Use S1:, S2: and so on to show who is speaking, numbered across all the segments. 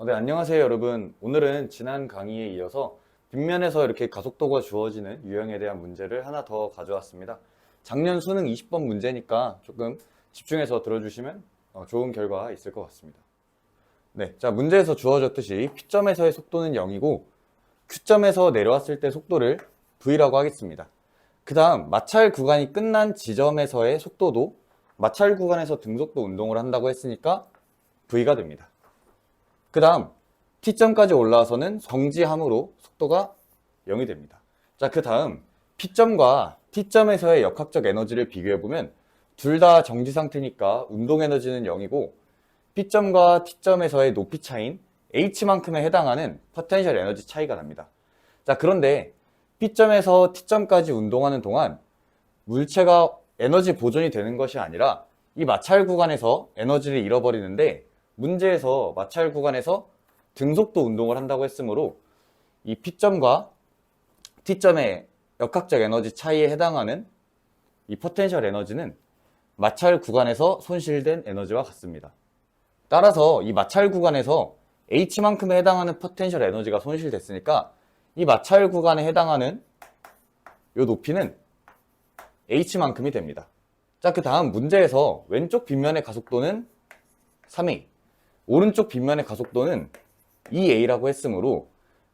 S1: 어, 네, 안녕하세요, 여러분. 오늘은 지난 강의에 이어서 빗면에서 이렇게 가속도가 주어지는 유형에 대한 문제를 하나 더 가져왔습니다. 작년 수능 20번 문제니까 조금 집중해서 들어주시면 어, 좋은 결과 있을 것 같습니다. 네, 자, 문제에서 주어졌듯이 P점에서의 속도는 0이고 Q점에서 내려왔을 때 속도를 V라고 하겠습니다. 그 다음, 마찰 구간이 끝난 지점에서의 속도도 마찰 구간에서 등속도 운동을 한다고 했으니까 V가 됩니다. 그 다음 T점까지 올라와서는 정지함으로 속도가 0이 됩니다. 자, 그 다음 P점과 T점에서의 역학적 에너지를 비교해보면 둘 다 정지 상태니까 운동 에너지는 0이고 P점과 T점에서의 높이 차인 H만큼에 해당하는 포텐셜 에너지 차이가 납니다. 자, 그런데 P점에서 T점까지 운동하는 동안 물체가 에너지 보존이 되는 것이 아니라 이 마찰 구간에서 에너지를 잃어버리는데 문제에서 마찰 구간에서 등속도 운동을 한다고 했으므로 이 P점과 T점의 역학적 에너지 차이에 해당하는 이 포텐셜 에너지는 마찰 구간에서 손실된 에너지와 같습니다. 따라서 이 마찰 구간에서 H만큼에 해당하는 포텐셜 에너지가 손실됐으니까 이 마찰 구간에 해당하는 이 높이는 H만큼이 됩니다. 자, 그 다음 문제에서 왼쪽 빗면의 가속도는 3A, 오른쪽 빗면의 가속도는 2A라고 했으므로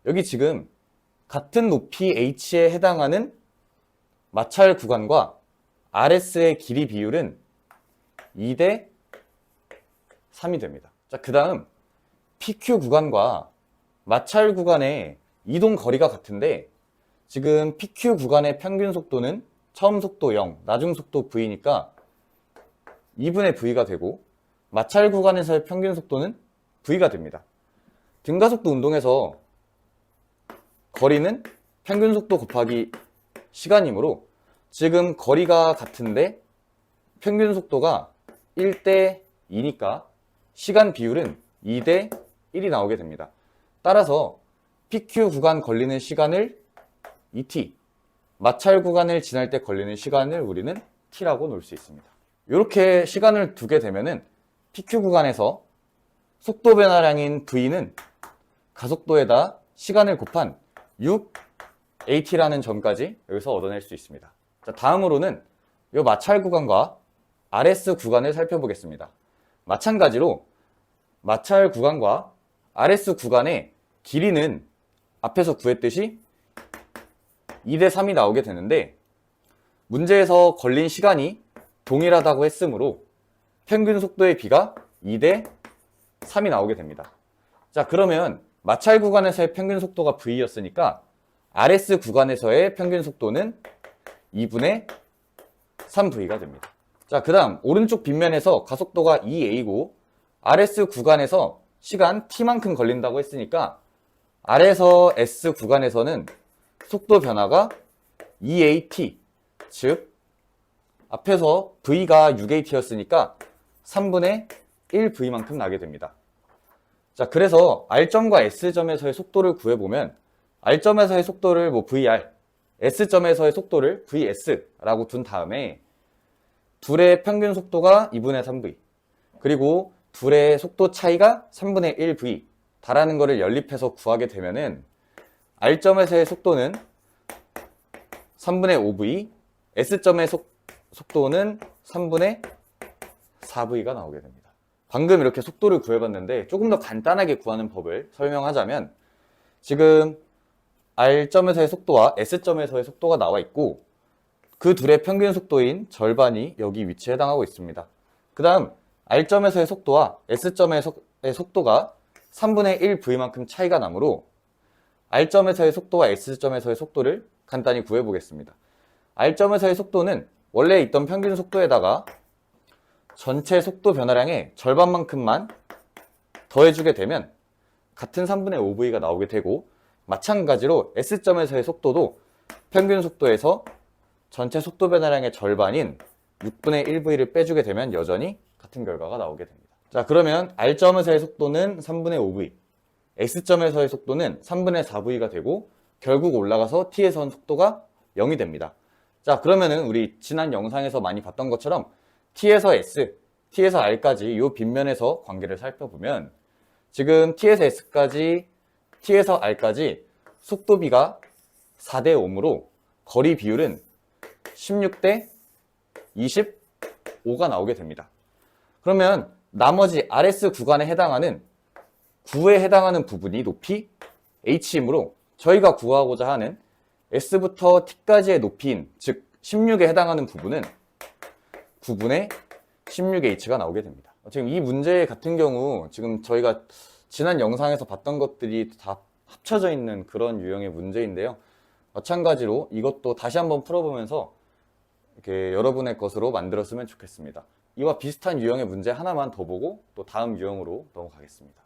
S1: 여기 지금 같은 높이 H에 해당하는 마찰 구간과 RS의 길이 비율은 2 대 3이 됩니다. 자, 그 다음 PQ 구간과 마찰 구간의 이동 거리가 같은데 지금 PQ 구간의 평균 속도는 처음 속도 0, 나중 속도 V니까 2분의 V가 되고 마찰 구간에서의 평균 속도는 V가 됩니다. 등가속도 운동에서 거리는 평균 속도 곱하기 시간이므로 지금 거리가 같은데 평균 속도가 1대 2니까 시간 비율은 2대 1이 나오게 됩니다. 따라서 PQ 구간 걸리는 시간을 2t, 마찰 구간을 지날 때 걸리는 시간을 우리는 t라고 놓을 수 있습니다. 이렇게 시간을 두게 되면은 PQ 구간에서 속도 변화량인 V는 가속도에다 시간을 곱한 6AT라는 점까지 여기서 얻어낼 수 있습니다. 자, 다음으로는 이 마찰 구간과 RS 구간을 살펴보겠습니다. 마찬가지로 마찰 구간과 RS 구간의 길이는 앞에서 구했듯이 2대 3이 나오게 되는데 문제에서 걸린 시간이 동일하다고 했으므로 평균 속도의 비가 2대 3이 나오게 됩니다. 자, 그러면 마찰 구간에서의 평균 속도가 V였으니까 RS 구간에서의 평균 속도는 2분의 3V가 됩니다. 자, 그 다음 오른쪽 빗면에서 가속도가 2A고 RS 구간에서 시간 T만큼 걸린다고 했으니까 R에서 S 구간에서는 속도 변화가 2AT, 즉 앞에서 V가 6AT였으니까 3분의 1V만큼 나게 됩니다. 자, 그래서 R점과 S점에서의 속도를 구해보면 R점에서의 속도를 뭐 VR, S점에서의 속도를 VS라고 둔 다음에 둘의 평균 속도가 2분의 3V 그리고 둘의 속도 차이가 3분의 1V 다라는 것을 연립해서 구하게 되면은 R점에서의 속도는 3분의 5V, S점의 속, 속도는 3분의 4V가 나오게 됩니다. 방금 이렇게 속도를 구해봤는데 조금 더 간단하게 구하는 법을 설명하자면 지금 R점에서의 속도와 S점에서의 속도가 나와 있고 그 둘의 평균 속도인 절반이 여기 위치에 해당하고 있습니다. 그 다음 R점에서의 속도와 S점의 속도가 3분의 1V만큼 차이가 나므로 R점에서의 속도와 S점에서의 속도를 간단히 구해보겠습니다. R점에서의 속도는 원래 있던 평균 속도에다가 전체 속도 변화량의 절반만큼만 더해주게 되면 같은 3분의 5V가 나오게 되고 마찬가지로 S점에서의 속도도 평균 속도에서 전체 속도 변화량의 절반인 6분의 1V를 빼주게 되면 여전히 같은 결과가 나오게 됩니다. 자 그러면 R점에서의 속도는 3분의 5V, S점에서의 속도는 3분의 4V가 되고 결국 올라가서 T에선 속도가 0이 됩니다. 자 그러면은 우리 지난 영상에서 많이 봤던 것처럼 T에서 S, T에서 R까지 이 빗면에서 관계를 살펴보면 지금 T에서 S까지, T에서 R까지 속도비가 4대 5으로 거리 비율은 16대 25가 나오게 됩니다. 그러면 나머지 RS 구간에 해당하는 9에 해당하는 부분이 높이 H이므로 저희가 구하고자 하는 S부터 T까지의 높이인 즉 16에 해당하는 부분은 9분의 16H가 나오게 됩니다. 지금 이 문제 같은 경우 지금 저희가 지난 영상에서 봤던 것들이 다 합쳐져 있는 그런 유형의 문제인데요. 마찬가지로 이것도 다시 한번 풀어보면서 이렇게 여러분의 것으로 만들었으면 좋겠습니다. 이와 비슷한 유형의 문제 하나만 더 보고 또 다음 유형으로 넘어가겠습니다.